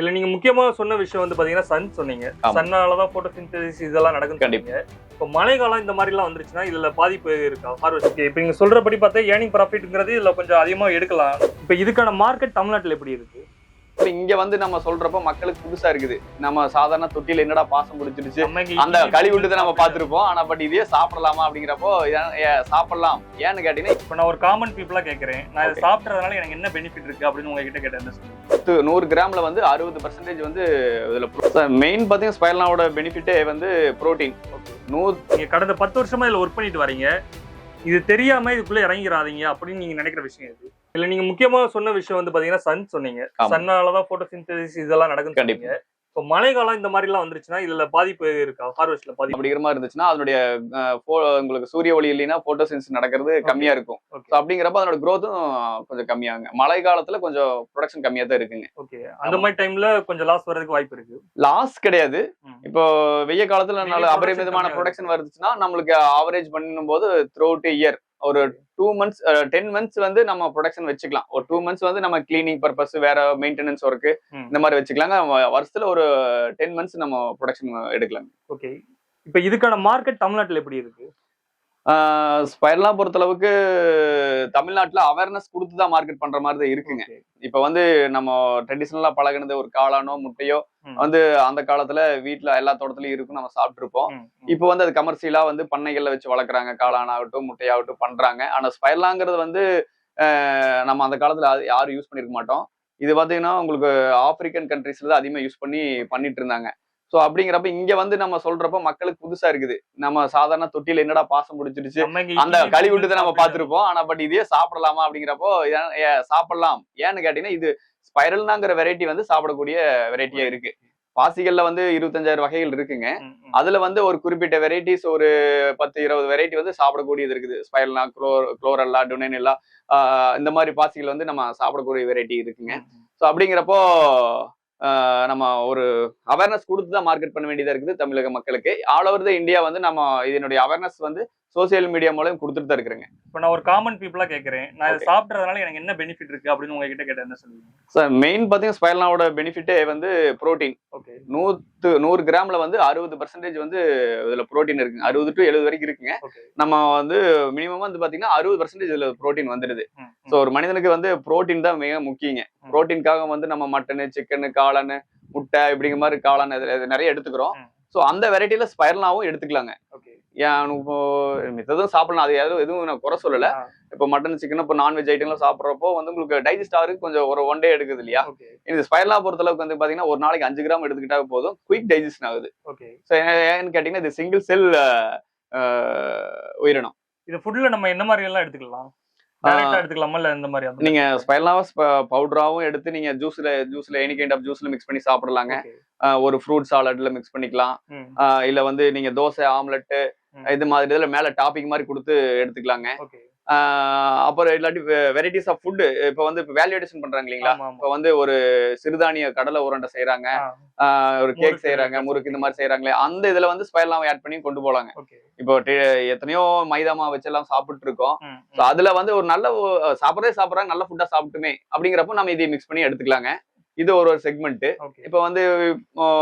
இல்ல நீங்க முக்கியமா சொன்ன விஷயம் வந்து பாத்தீங்கன்னா சன் சொன்னீங்க. சன்னாலதான் போட்டோசிந்தசிஸ் இதெல்லாம் நடக்கும் கண்டிப்பா. இப்போ மழை காலம் இந்த மாதிரி எல்லாம் வந்துருச்சுன்னா இதுல பாதிப்பு இருக்கா? ஹார்வெஸ்ட் இப்போ நீங்க சொல்றபடி பார்த்தா ஏர்னிங் ப்ராஃபிட்ங்கிறது இதுல கொஞ்சம் அதிகமா எடுக்கலாம். இப்போ இதுக்கான மார்க்கெட் தமிழ்நாட்டுல எப்படி இருக்கு? இப்ப இங்க வந்து நம்ம சொல்றப்ப மக்களுக்கு புதுசா இருக்குது. நம்ம சாதாரண தொட்டில என்னடா பாசம் பிடிச்சிருச்சு? அந்த இட்லி கழி விட்டு நம்ம பார்த்திருப்போம். ஆனா பட் இதே சாப்பிடலாமா அப்படிங்கிறப்போ சாப்பிடலாம். ஏன்னு கேட்டீங்கன்னா இப்போ நான் ஒரு காமன் பீப்புளா கேக்குறேன். நான் இதை. சாப்பிட்றதுனால எனக்கு என்ன பெனிஃபிட் இருக்கு அப்படின்னு உங்ககிட்ட கேட்டேன். பத்து நூறு கிராம்ல வந்து அறுபது பர்சன்டேஜ் வந்து இதுல மெயின் பாத்தீங்கன்னா ஸ்பைரலாவோட பெனிஃபிட்டே வந்து புரோட்டீன் நூறு நீங்க கடந்த பத்து வருஷமா இதுல ஒர்க் பண்ணிட்டு வரீங்க. இது தெரியாம இதுக்குள்ள இறங்கிடாதீங்க அப்படின்னு நீங்க நினைக்கிற விஷயம் இது இல்ல நீங்க முக்கியமா சொன்ன விஷயம் வந்து பாத்தீங்கன்னா சன் சொன்னீங்க. ஆமா. சன்னாலதான் போட்டோசிந்தசிஸ் இதெல்லாம் நடக்கும் கண்டிப்பா. இப்போ மழை காலம் இந்த மாதிரி எல்லாம் வந்துருச்சுன்னா இதுல பாதிப்பு இருக்கா? ஹார்வெஸ்ட்ல பாதிப்பு அப்படிங்கிற மாதிரி இருந்துச்சுன்னா அதனுடைய உங்களுக்கு சூரிய ஒளி இல்லைன்னா போட்டோசின்ஸ் நடக்கிறது கம்மியா இருக்கும். அப்படிங்கிறப்ப அதனோட growth-ம் கொஞ்சம் கம்மியாகுங்க மழை காலத்துல கொஞ்சம் ப்ரொடக்ஷன் கம்மியா தான் இருக்குங்க. ஓகே அந்த மாதிரி டைம்ல கொஞ்சம் லாஸ் வர்றதுக்கு வாய்ப்பு இருக்கு. லாஸ் கிடையாது. இப்போ வெய்ய காலத்துல நல்ல அபரிமிதமான ப்ரொடக்ஷன் வருதுச்சுன்னா நம்மளுக்கு ஆவரேஜ் பண்ணும் போது த்ரூ அவுட் இயர் ஒரு டூ மந்த்ஸ் டென் மந்த்ஸ் வந்து நம்ம ப்ரொடக்ஷன் வச்சுக்கலாம். ஒரு டூ மந்த்ஸ் வந்து நம்ம கிளீனிங் பர்பஸ் வேற மெயின்டெனன்ஸ் ஒர்க்கு. இந்த மாதிரி வச்சுக்கலாங்க. வருஷத்துல ஒரு டென் மந்த்ஸ் நம்ம ப்ரொடக்ஷன் எடுக்கலாம் ஓகே இப்போ இதுக்கான மார்க்கெட் தமிழ்நாட்டுல எப்படி இருக்கு? ஸ்பைரலாம் பொறுத்தளவுக்கு தமிழ்நாட்டுல அவேர்னஸ் கொடுத்து தான் மார்க்கெட் பண்ற மாதிரி தான் இருக்குங்க. இப்ப வந்து நம்ம ட்ரெடிஷ்னலா பழகுனது ஒரு காளானோ முட்டையோ. வந்து அந்த காலத்துல வீட்ல எல்லா தோட்டத்துலயும் இருக்கும் நம்ம சாப்பிட்டுருப்போம். இப்போ வந்து அது கமர்ஷியலா வந்து பண்ணைகள்ல வச்சு வளர்க்குறாங்க காளானாகட்டும் முட்டையாகட்டும் பண்றாங்க ஆனா ஸ்பைரலாங்கிறது வந்து நம்ம அந்த காலத்துல யாரும் யூஸ் பண்ணிருக்க மாட்டோம் இது பாத்தீங்கன்னா உங்களுக்கு ஆப்பிரிக்கன் கண்ட்ரீஸ்ல தான் அதிகமா யூஸ் பண்ணி பண்ணிட்டு இருந்தாங்க ஸோ அப்படிங்கிறப்ப இங்க வந்து நம்ம சொல்றப்ப மக்களுக்கு புதுசா இருக்குது. நம்ம சாதாரண தொட்டில என்னடா பாசம் இங்க அந்த இட்லி கழி விட்டு தான் நம்ம. பார்த்திருப்போம். ஆனா பட் இதே சாப்பிடலாமா அப்படிங்கிறப்போ சாப்பிடலாம். ஏன்னு கேட்டீங்கன்னா இது ஸ்பைரல்னாங்கிற வெரைட்டி வந்து சாப்பிடக்கூடிய வெரைட்டியா இருக்கு. பாசிகள்ல வந்து இருபத்தஞ்சாயிரம் வகைகள் இருக்குங்க. அதுல வந்து ஒரு குறிப்பிட்ட வெரைட்டிஸ் ஒரு பத்து இருபது வெரைட்டி வந்து சாப்பிடக்கூடியது இருக்குது. ஸ்பைரல்னா குளோ குளோரல்லா டுனெனில்லா இந்த மாதிரி பாசிகள் வந்து நம்ம சாப்பிடக்கூடிய வெரைட்டி இருக்குங்க. ஸோ அப்படிங்கிறப்போ நம்ம ஒரு அவேர்னஸ் கொடுத்து தான் மார்க்கெட் பண்ண வேண்டியதா இருக்குது தமிழக மக்களுக்கு. ஆல் ஓவர் த இந்தியா வந்து நம்ம இதனுடைய அவேர்னஸ் வந்து சோசியல் மீடியா மூலம் கொடுத்துட்டு தான் இருக்கிறேங்க. இப்போ நான் ஒரு காமன் பீப்புளா கேக்குறேன். நான் இதை. சாப்பிட்றதுனால எனக்கு என்ன பெனிஃபிட் இருக்கு அப்படின்னு உங்ககிட்ட கேட்டேன். என்ன சொல்லுவீங்க? சார் மெயின் பார்த்தீங்கன்னா ஸ்பைரலாவோட பெனிஃபிட்டே வந்து புரோட்டீன் ஓகே நூத்து நூறு கிராம்ல வந்து அறுபது பர்சன்டேஜ் வந்து இதுல புரோட்டீன் இருக்குங்க அறுபது டு எழுபது வரைக்கும் இருக்குங்க. ஓகே நம்ம வந்து மினிமம் வந்து பாத்தீங்கன்னா அறுபது பர்சன்டேஜ் இதுல புரோட்டீன் வந்துடுது ஸோ ஒரு மனிதனுக்கு வந்து புரோட்டீன் தான் மிக முக்கியங்க. புரோட்டீனுக்காக வந்து நம்ம மட்டனு சிக்கனு காளானு முட்டை இப்படிங்கிற மாதிரி காளான் நிறைய எடுத்துக்கிறோம். ஸோ அந்த வெரைட்டியில ஸ்பைரலாவும் எடுத்துக்கலாங்க. ஏன் இப்போ மித்ததும் சாப்பிடலாம். அது யாரும் எதுவும் நான் குறை சொல்லல. இப்போ மட்டன் சிக்கன் இப்போ நான்வெஜ் ஐட்டம்லாம் சாப்பிட்றப்போ வந்து உங்களுக்கு டைஜஸ்ட் ஆகிறதுக்கு கொஞ்சம் ஒரு ஒன் டே எடுக்குது இல்லையா? இந்த ஸ்பைரலா பொறுத்தளவுக்கு வந்து பாத்தீங்கன்னா ஒரு நாளைக்கு அஞ்சு கிராம் எடுத்துக்கிட்டா போதும். குயிக் டைஜஷன் ஆகுது. ஸோ ஏன்னு கேட்டீங்கன்னா இது சிங்கிள் செல் உயிரினம். இது ஃபுட்ல நம்ம என்ன மாதிரி எல்லாம் எடுத்துக்கலாம் டைரக்டா எடுத்துக்கலாமா இல்ல இந்த மாதிரி நீங்க ஸ்பைரலாவை பவுடராவும் எடுத்து நீங்க ஜூஸ்ல ஜூஸ்ல எனி கைண்ட் ஆஃப் ஜூஸ்ல மிக்ஸ் பண்ணி சாப்பிடலாங்க. ஒரு ஃப்ரூட் சாலட்ல மிக்ஸ் பண்ணிக்கலாம். இல்ல வந்து நீங்க தோசை ஆம்லெட் ம். இது மாதிரி இதுல மேல டாப்பிங் மாதிரி கொடுத்து எடுத்துக்கலாங்க. அப்புறம் இல்லாட்டி வெரைட்டிஸ் ஆஃப் ஃபுட் இப்போ வந்து இப்போ வேல்யூடேஷன் பண்றாங்க இல்லைங்களா? இப்போ வந்து ஒரு சிறுதானிய கடலை உருண்டை செய்யறாங்க ஒரு கேக் செய்யறாங்க முறுக்கு. இந்த மாதிரி செய்யறாங்களே அந்த இதுல வந்து ஸ்பைரலாம் ஆட் பண்ணி கொண்டு போலாங்க. இப்போ எத்தனையோ மைதா மாவு வச்செல்லாம் சாப்பிட்டு இருக்கோம். ஸோ அதுல வந்து ஒரு நல்ல சாப்பிடவே சாப்பிட்றாங்க நல்ல ஃபுட்டா சாப்பிட்டுமே அப்படிங்கிறப்ப நம்ம இதை மிக்ஸ் பண்ணி எடுத்துக்கலாங்க. இது ஒரு ஒரு செக்மெண்ட் இப்போ வந்து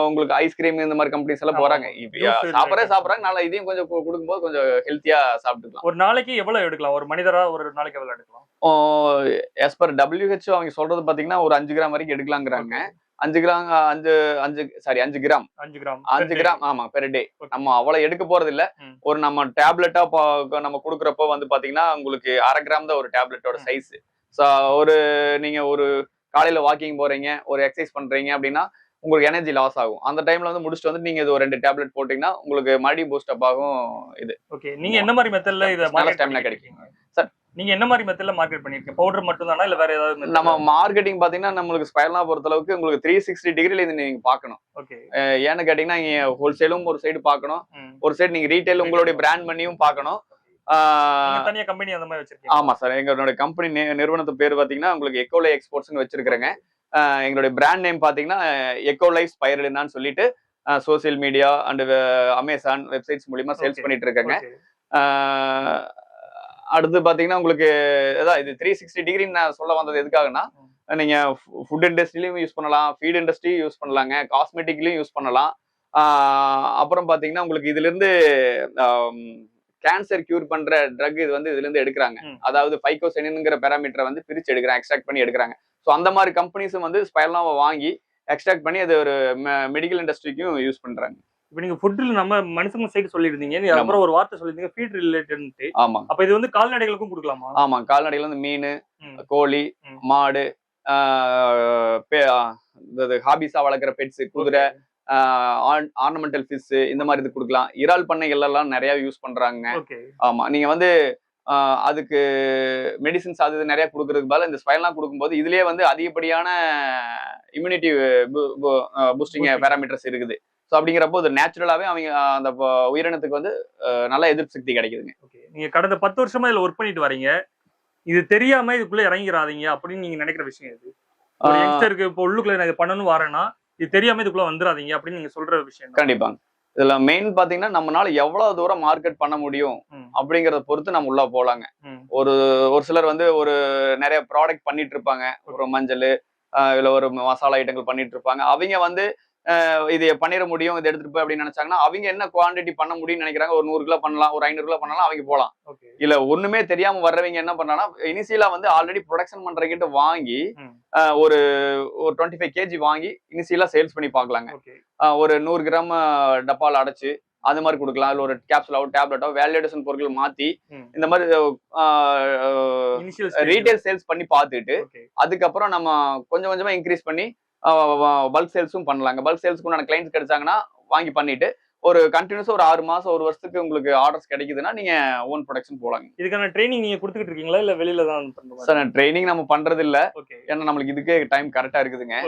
உங்களுக்கு ஐஸ்கிரீம் இந்த மாதிரி கம்பெனிஸ் எல்லாம் போறாங்க. related. சாப்பிட்றாங்க. நல்லா இதையும் கொஞ்சம் கொடுக்கும்போது கொஞ்சம் ஹெல்த்தியா சாப்பிட்டுக்கலாம். ஒரு நாளைக்கு எவ்வளவு எடுக்கலாம்? ஒரு மனிதரா ஒரு நாளைக்கு எவ்வளவு எடுக்கலாம்? எஸ் பர் டபிள்யூஹெச்ஓ அவங்க சொல்றது பாத்தீங்கன்னா ஒரு அஞ்சு கிராம் வரைக்கும் எடுக்கலாங்கிறாங்க. அஞ்சு கிராம் அஞ்சு அஞ்சு சாரி அஞ்சு கிராம். அஞ்சு கிராம் அஞ்சு கிராம் ஆமா பெர் டே. நம்ம அவ்வளவு எடுக்க போறது இல்ல. ஒரு நம்ம டேப்லெட்டா நம்ம கொடுக்குறப்போ வந்து பாத்தீங்கன்னா உங்களுக்கு அரை கிராம் தான் ஒரு டேப்லெட்டோட. சைஸ் ஒரு நீங்க ஒரு காலையில வாக்கிங் போறீங்க ஒரு எக்ஸசைஸ் பண்றீங்க அப்படின்னா உங்களுக்கு எனர்ஜி லாஸ் ஆகும். அந்த டைம்ல வந்து முடிச்சுட்டு வந்து நீங்க இது ஒரு ரெண்டு டேப்லெட் போட்டீங்கன்னா உங்களுக்கு மறுபடியும் பூஸ்ட் அப் ஆகும் இது. ஓகே நீங்க என்ன மாதிரி மெத்தட்ல இத நல்ல stamina பண்ணிருக்கீங்க? Sir. நீங்க என்ன மாதிரி மெத்தட்ல மார்க்கெட் பண்ணிருக்கீங்க? பவுடர் மட்டும் தானா இல்ல வேற ஏதாவது? நம்ம மார்க்கெட்டிங் பாத்தீங்கன்னா நம்மளுக்கு ஸ்பைரலா பொறுத்த அளவுக்கு உங்களுக்கு த்ரீ சிக்ஸ்டி டிகிரில இது நீங்க ஓகே அஹ் ஏன்னு கேட்டீங்கன்னா நீங்க ஹோல்சேலும் ஒரு சைடு பார்க்கணும். ம். ஒரு சைடு நீங்க ரீட்டைல் உங்களுடைய பிராண்ட் பண்ணியும் நீங்க தனியா கம்பெனி அந்த மாதிரி வச்சிருக்கீங்க ஆமா சார். எங்களோட கம்பெனி நிறுவனத்து பேர் பாத்தீங்கன்னா உங்களுக்கு எக்கோலை எக்ஸ்போர்ட்ஸ்னு வச்சிருக்கிறேங்க. எங்களுடைய பிராண்ட் நேம் பாத்தீங்கன்னா எக்கோலைஃப் ஸ்பைரல்னான்னு சொல்லிட்டு social media and Amazon websites மூலியமா சேல்ஸ். பண்ணிட்டு இருக்கேங்க அடுத்து பாத்தீங்கன்னா உங்களுக்கு இது த்ரீ சிக்ஸ்டி டிகிரி நான் சொல்ல வந்தது எதுக்காகனா நீங்க ஃபுட் இண்டஸ்ட்ரியிலையும் யூஸ் பண்ணலாம் ஃபீட் இண்டஸ்ட்ரியும் யூஸ் பண்ணலாங்க காஸ்மெட்டிக்லயும் யூஸ் பண்ணலாம். அப்புறம் பாத்தீங்கன்னா உங்களுக்கு இதுல இருந்து கேன்சர் கியூர் பண்ற ட்ரக் இது வந்து இதுல இருந்து எடுக்கிறாங்க. அதாவது ஃபைகோசெனின்ங்கிற பேராமீட்டரை வந்து பிரிச்சு எடுக்கிறாங்க எக்ஸ்ட்ராக்ட் பண்ணி எடுக்கிறாங்க. ஸோ அந்த மாதிரி கம்பெனிஸும் வந்து ஸ்பைரலாவை வாங்கி எக்ஸ்ட்ராக்ட் பண்ணி அது ஒரு மெடிக்கல் இண்டஸ்ட்ரிக்கும் யூஸ் பண்றாங்க. இப்போ நீங்க ஃபுட்டில் நம்ம மனுஷங்க சைடு சொல்லியிருந்தீங்க. நீங்க அப்புறம் ஒரு வார்த்தை சொல்லியிருந்தீங்க ஃபீட் ரிலேட்டட் ஆமா. அப்ப இது வந்து கால்நடைகளுக்கும் கொடுக்கலாமா? ஆமா கால்நடைகள் வந்து மீன். கோழி. மாடு ஹாபிஸா வளர்க்குற பெட்ஸ் குதிரை ஆர்னமெண்டல் ஃபிஷ் இந்த மாதிரி இது கொடுக்கலாம். இறால் பண்ணைகள் எல்லாம் நிறைய யூஸ் பண்றாங்க. ஆமா நீங்க வந்து அதுக்கு மெடிசின்ஸ் அது இது நிறைய கொடுக்கறதுக்கு பதிலா இந்த ஸ்பைன்லாம் கொடுக்கும்போது இதுலயே வந்து அதிகப்படியான இம்யூனிட்டி பூஸ்டிங் Boosting. பேராமீட்டர்ஸ் இருக்குது. ஸோ அப்படிங்கிறப்போ இது நேச்சுரலாவே அவங்க அந்த உயிரினத்துக்கு வந்து நல்ல எதிர்ப்பு சக்தி கிடைக்குதுங்க. ஓகே. நீங்க கடந்த பத்து வருஷமா இதுல ஒர்க் பண்ணிட்டு வரீங்க. இது தெரியாம இதுக்குள்ள இறங்கிறாதீங்க அப்படின்னு நீங்க நினைக்கிற விஷயம் இது யங்ஸ்டருக்கு இப்போ உள்ளுக்குள்ள நான் இது பண்ணணும் வரேன்னா இது தெரியாம இதுக்குள்ள வந்துடாதீங்க அப்படின்னு நீங்க சொல்ற விஷயம். கண்டிப்பாங்க இதுல மெயின் பாத்தீங்கன்னா நம்மனால எவ்வளவு தூரம் மார்க்கெட் பண்ண முடியும். அப்படிங்கறத பொறுத்து நம்ம உள்ள போலாங்க. ஒரு ஒரு சிலர் வந்து ஒரு நிறைய ப்ராடக்ட் பண்ணிட்டு இருப்பாங்க ஒரு மஞ்சள் இல்ல ஒரு மசாலா ஐட்டங்கள் பண்ணிட்டு இருப்பாங்க அவங்க வந்து இது பண்ணிட முடியும் இதை எடுத்துட்டு போய் அப்படின்னு நினைச்சாங்கன்னா அவங்க என்ன குவாண்டிட்டி பண்ண முடியும்னு நினைக்கிறாங்க. ஒரு நூறு கிலோ பண்ணலாம் ஒரு ஐநூறு கிலோ பண்ணலாம் அவங்க ஓகே. இல்ல ஒண்ணுமே தெரியாம வர்றவங்க என்ன பண்றாங்கன்னா இனிஷியலா வந்து ஆல்ரெடி ப்ரொடக்ஷன் பண்றவங்கிட்ட வாங்கி ஒரு ஒரு டுவெண்ட்டி ஃபைவ் கேஜி வாங்கி இனிஷியலா சேல்ஸ் பண்ணி ஆஹ் ஒரு நூறு கிராம் டப்பால் அடைச்சு அது மாதிரி கொடுக்கலாம். இல்ல ஒரு கேப்சூலாவோ டேப்லெட்டோ வேலிடேஷன் பொருட்கள் மாத்தி. இந்த மாதிரி ரீட்டைல் சேல்ஸ் பண்ணி பார்த்துட்டு அதுக்கப்புறம் நம்ம கொஞ்சம் கொஞ்சமா இன்க்ரீஸ் பண்ணி பல்க் சேல்ஸும் பண்ணலாங்க. பல்க் சேல்ஸ்க்கு உண்டான கிளைண்ட்ஸ் கிடைச்சாங்கன்னா வாங்கி பண்ணிட்டு ஒரு கண்டினியூஸா ஒரு ஆறு மாசம் ஒரு வருஷத்துக்கு உங்களுக்கு ஆர்டர்ஸ் கிடைக்குதுன்னா நீங்க ஓன் ப்ரொடக்ஷன் போலாங்க. இதுக்கான ட்ரைனிங் நீங்க கொடுத்துக்கிட்டு இருக்கீங்களா? இல்ல வெளியில தான் சார் ட்ரைனிங் நம்ம பண்றது இல்ல ஓகே ஏன்னா நம்மளுக்கு இதுக்கே டைம் கரெக்டா இருக்குதுங்க.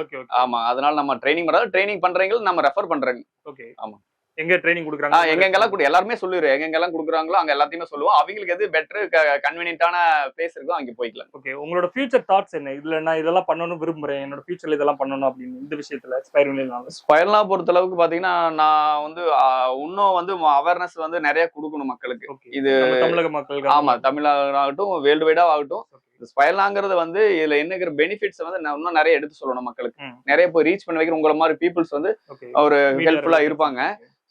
ஆமா அதனால நம்ம ட்ரைனிங் பண்றது ட்ரைனிங் பண்றவங்க நம்ம ரெஃபர் பண்றோங்க. ஓகே ஆமா. எங்க ட்ரைனிங் கொடுக்குறாங்க? எங்கெங்கெல்லாம் கொடு எல்லாருமே சொல்லிடுறோம் எங்கெங்கெல்லாம் கொடுக்குறாங்களோ அங்க எல்லாத்தையுமே சொல்லுவோம். அவங்களுக்கு எது பெட்டர் கன்வீனியன்டான பிளேஸ் இருக்கோ அங்க போய்க்கலாம். ஓகே உங்களோட ஃபியூச்சர் தாட்ஸ் என்ன? இதுல நான் இதெல்லாம் பண்ணணும் விரும்புறேன். என்னோட ஃபியூச்சர்ல இதெல்லாம் பண்ணணும் அப்படின்னு இந்த விஷயத்துல ஸ்பைரல் ஸ்பைரலா பொறுத்த அளவுக்கு பாத்தீங்கன்னா நான் வந்து இன்னும் வந்து அவேர்னஸ் வந்து நிறைய கொடுக்கணும் மக்களுக்கு. இது தமிழக மக்களுக்கு ஆமா தமிழாகட்டும் வேர்ல்டு வைடா ஆகட்டும் ஸ்பைரலாங்கிறது வந்து இதுல என்னங்கிற பெனிஃபிட்ஸ் வந்து நான் இன்னும் நிறைய எடுத்து சொல்லணும் மக்களுக்கு. நிறைய போய் ரீச் பண்ண வைக்கிற உங்களை மாதிரி பீப்புள்ஸ் வந்து ஒரு ஹெல்ப்ஃபுல்லா இருப்பாங்க.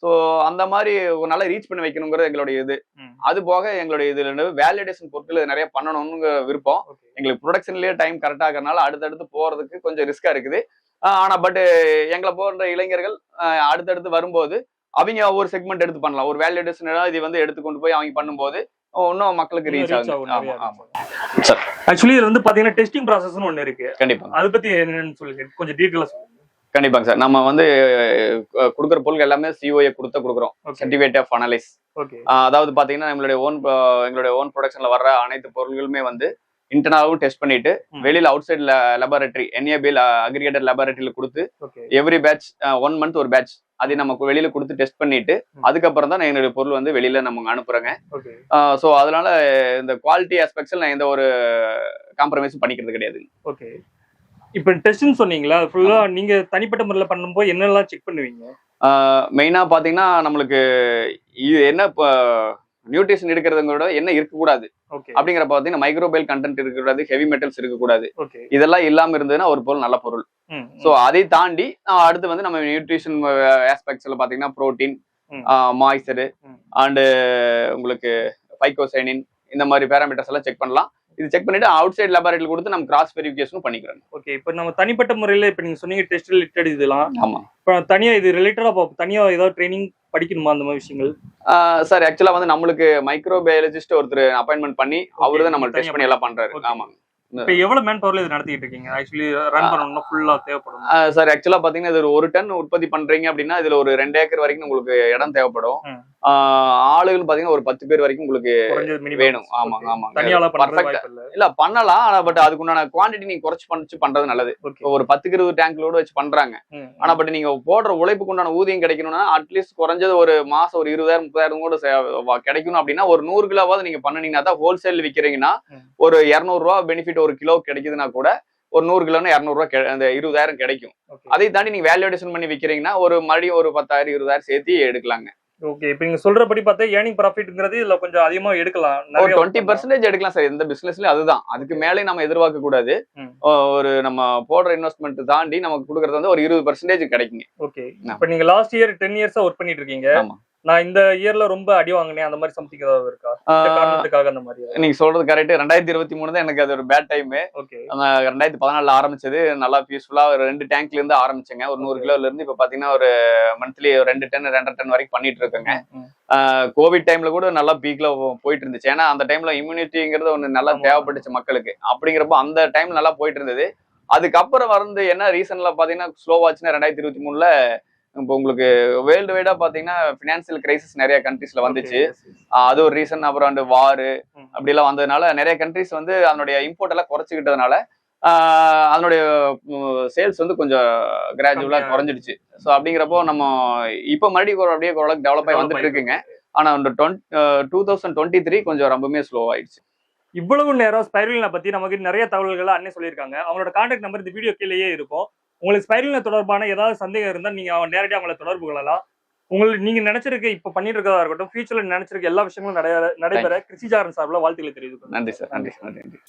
ஸோ அந்த மாதிரி ஒரு நல்லா ரீச் பண்ணி வைக்கணுங்கிறது எங்களுடைய இது. அது போக எங்களுடைய இதுல வேலிடேஷன் பொருட்கள் நிறைய பண்ணணும்னு விருப்பம். எங்களுக்கு ப்ரொடக்ஷன்லயே டைம் கரெக்டாக இருக்கிறனால அடுத்தடுத்து போறதுக்கு கொஞ்சம் ரிஸ்கா இருக்குது. ஆனா பட் எங்களை போன்ற இளைஞர்கள் அடுத்தடுத்து வரும்போது அவங்க ஒவ்வொரு செக்மெண்ட் எடுத்து பண்ணலாம். ஒரு வேலிடேஷன் இது வந்து எடுத்து கொண்டு போய் அவங்க பண்ணும்போது இன்னும் மக்களுக்கு ரீச் ஆகும். ஆக்சுவலி இதுல வந்து பாத்தீங்கன்னா டெஸ்டிங் ப்ராசஸ்னு ஒண்ணு இருக்கு. கண்டிப்பா. அதை பத்தி என்னன்னு சொல்லுங்க. கொஞ்சம் டீட்டெயிலா சொல்லுங்க. கண்டிப்பாங்க சார். நம்ம வந்து கொடுக்குற பொருட்கள் எல்லாமே சிஓஏ கொடுத்த கொடுக்குறோம். சர்டிஃபிகேட் ஆஃப் அனலைஸ் அதாவது பாத்தீங்கன்னா நம்மளுடைய ஓன் எங்களுடைய ஓன் ப்ரொடக்ஷன்ல வர்ற அனைத்து பொருட்களுமே வந்து இன்டர்னலாவும் டெஸ்ட் பண்ணிட்டு. வெளியில outside laboratory NABL accredited லெபார்டரியில கொடுத்து எவ்ரி பேட்ச் ஒன் மந்த் ஒரு பேட்ச் அதை நமக்கு வெளியில கொடுத்து டெஸ்ட் பண்ணிட்டு. அதுக்கப்புறம் தான் என்னுடைய பொருள் வந்து வெளியில நம்ம அனுப்புறோங்க. ஸோ அதனால இந்த குவாலிட்டி ஆஸ்பெக்ட்ஸ்ல நான் எந்த ஒரு காம்ப்ரமைஸும் பண்ணிக்கிறது கிடையாது. ஓகே இப்போ டெஸ்ட்னு சொன்னீங்களா? ஃபுல்லா நீங்க தனிப்பட்ட முறையில் பண்ணும்போது என்னெல்லாம் செக் பண்ணுவீங்க? மெயினா பாத்தீங்கன்னா நம்மளுக்கு இது என்ன இப்போ நியூட்ரிஷன் எடுக்கிறதுங்களோட என்ன இருக்கக்கூடாது. அப்படிங்கிற பாத்தீங்கன்னா மைக்ரோபைல் கண்டென்ட் இருக்கக்கூடாது ஹெவி மெட்டல்ஸ் இருக்கக்கூடாது. இதெல்லாம் இல்லாம இருந்ததுன்னா ஒரு பொருள் நல்ல பொருள். ஸோ அதை தாண்டி அடுத்து வந்து நம்ம நியூட்ரிஷன் ஆஸ்பெக்ட்ஸ்ல பாத்தீங்கன்னா ப்ரோட்டீன். மாய்ச்சரு. அண்டு உங்களுக்கு ஃபைகோசைனின் இந்த மாதிரி பேராமீட்டர்ஸ் எல்லாம் செக் பண்ணலாம். இது செக் பண்ணிட்டு அவுட் சைட் லெபார்டரியில் கொடுத்து நம்ம கிராஸ் வெரிஃபிகேஷனும் பண்ணிக்கிறோம். ஓகே இப்போ நம்ம தனிப்பட்ட முறையில் இப்போ நீங்க சொன்னீங்க டெஸ்ட் ரிலேட்டட் இதெல்லாம். ஆமா. இப்போ தனியா இது ரிலேட்டடா தனியா ஏதாவது ட்ரைனிங் படிக்கணுமா அந்த மாதிரி விஷயங்கள்? சார் ஆக்சுவலா வந்து நம்மளுக்கு மைக்ரோபயாலஜிஸ்ட் ஒருத்தர் அப்பாயின்மெண்ட் பண்ணி அவரு தான் நம்ம டெஸ்ட் பண்ணி எல்லாம் பண்றாரு. Okay. இப்போ எவ்வளவு மேன் பவர்ல இது நடத்திட்டு இருக்கீங்க ஆக்சுவலி ரன் பண்ணணும்னா ஃபுல்லா தேவைப்படும் சார் ஆக்சுவலா பாத்தீங்கன்னா இது ஒரு டன் உற்பத்தி பண்றீங்க அப்படின்னா இதுல ஒரு ரெண்டு ஏக்கர் வரைக்கும் உங்களுக்கு இடம் தேவைப்படும். ஆளுகள் பாத்தீங்கன்னா ஒரு பத்து பேர் வரைக்கும் உங்களுக்கு வேணும். ஆமா ஆமா இல்ல. பண்ணலாம் ஆனா பட் அதுக்குண்டான குவாண்டிட்டி நீங்க குறைச்சு பண்ணிச்சு பண்றது நல்லது. ஒரு பத்துக்கு இருபது டேங்க் லோடு வச்சு பண்றாங்க. ஆனா பட் நீங்க போடுற உழைப்புக்கு உண்டான ஊதியம் கிடைக்கணும்னா அட்லீஸ்ட் குறைஞ்சது ஒரு மாசம் ஒரு இருபதாயிரம் முப்பதாயிரம் கூட கிடைக்கணும் அப்படின்னா ஒரு நூறு கிலோவாவது நீங்க பண்ணுனீங்கன்னா தான் ஹோல்சேல் விக்கிறீங்கன்னா. ஒரு இருநூறு ரூபா பெனிஃபிட் ஒரு கிலோ கிடைக்குதுன்னா கூட ஒரு நூறு கிலோன்னு இரநூறுவா அந்த இருபதாயிரம் கிடைக்கும். அதை தாண்டி நீங்க வேல்யூடேஷன் பண்ணி விக்கிறீங்கன்னா ஒரு மறுபடியும் ஒரு பத்தாயிரம் இருபதாயிரம் சேர்த்து எடுக்கலாங்க. ஓகே இப்போ நீங்க சொல்றபடி பார்த்தா ஏர்னிங் ப்ராஃபிட்ங்கிறது இதுல கொஞ்சம் அதிகமா எடுக்கலாம். ஒரு டுவெண்ட்டி பர்சன்டேஜ் எடுக்கலாம். சார். எந்த பிசினஸ்லயும் அதுதான். அதுக்கு மேலே நம்ம எதிர்பார்க்க கூடாது. ஒரு நம்ம போடுற இன்வெஸ்ட்மெண்ட் தாண்டி நமக்கு கொடுக்கறது வந்து ஒரு இருபது பர்சன்டேஜ் கிடைக்குங்க. ஓகே. இப்போ நீங்க லாஸ்ட் இயர் டென் இயர்ஸா ஒர்க் பண்ணிட்டு இருக்கீங்க. ஆமா. நான் இந்த இயர்ல ரொம்ப அடி வாங்கினேன். அந்த மாதிரி சம்திங் ஏதாவது இருக்கா? காரணத்துக்காக அந்த மாதிரி நீங்க சொல்றது கரெக்ட் ரெண்டாயிரத்தி இருபத்தி மூணு தான் எனக்கு அது ஒரு பேட் டைம் ஓகே ரெண்டாயிரத்தி பதினாலுல ஆரம்பிச்சது நல்லா பீஸ்ஃபுல்லா ஒரு ரெண்டு டேங்க்ல இருந்து ஆரம்பிச்சேங்க. ஒரு நூறு. கிலோல இருந்து இப்ப பாத்தீங்கன்னா ஒரு மந்த்லி ரெண்டு டன் ரெண்டரை டன் வரைக்கும் பண்ணிட்டு இருக்கேங்க. கோவிட் டைம்ல கூட நல்லா பீக்ல போயிட்டு இருந்துச்சு. ஏன்னா அந்த டைம்ல இம்யூனிட்டிங்கிறது ஒண்ணு நல்லா. தேவைப்பட்டுச்சு மக்களுக்கு. அப்படிங்கிறப்போ அந்த டைம் நல்லா போயிட்டு இருந்தது. அதுக்கப்புறம் வந்து என்ன ரீசன்ல பாத்தீங்கன்னா ஸ்லோவாச்சுன்னா ரெண்டாயிரத்தி இருபத்தி மூணுல இப்போ உங்களுக்கு வேர்ல்டு வைடா பாத்தீங்கன்னா பினான்சியல் கிரைசிஸ் நிறைய கண்ட்ரீஸ்ல வந்துச்சு. அது ஒரு ரீசன் அப்புறம் அந்த வாரு ம். அப்படிலாம் வந்ததுனால நிறைய கண்ட்ரிஸ் வந்து அதனுடைய இம்போர்ட் எல்லாம் குறைச்சிக்கிட்டதுனால அதனுடைய சேல்ஸ் வந்து கொஞ்சம் கிராஜுவலா குறைஞ்சிடுச்சு. ஸோ அப்படிங்கிறப்போ நம்ம இப்போ மறுபடியும் ஒரு அப்படியே ஓரளவுக்கு டெவலப் ஆகி வந்துட்டு இருக்குங்க. ஆனா இந்த டூ தௌசண்ட் டுவெண்ட்டி த்ரீ கொஞ்சம் ரொம்பவே ஸ்லோ ஆயிடுச்சு. இவ்வளவு நேரம் ஸ்பைரலினை பத்தி நமக்கு நிறைய தகவல்களை அண்ணே சொல்லியிருக்காங்க. அவங்களோட கான்டாக்ட் நம்பர் இந்த வீடியோ கீழேயே இருக்கும். உங்களுக்கு ஸ்பைரலின தொடர்பான ஏதாவது சந்தேகம் இருந்தா நீங்க அவங்க நேரடியாக அவங்களை தொடர்பு கொள்ளலாம். உங்களுக்கு நீங்க நினைச்சிருக்க இப்ப பண்ணிட்டு இருக்கதா இருக்கட்டும் ஃபியூச்சர்ல நினைச்சிருக்க எல்லா விஷயங்களும் நடைபெற நடைபெற கிருஷிஜாரன் சார்பில் வாழ்த்துக்களை தெரிவித்துக்கணும் நன்றி சார் நன்றி நன்றி.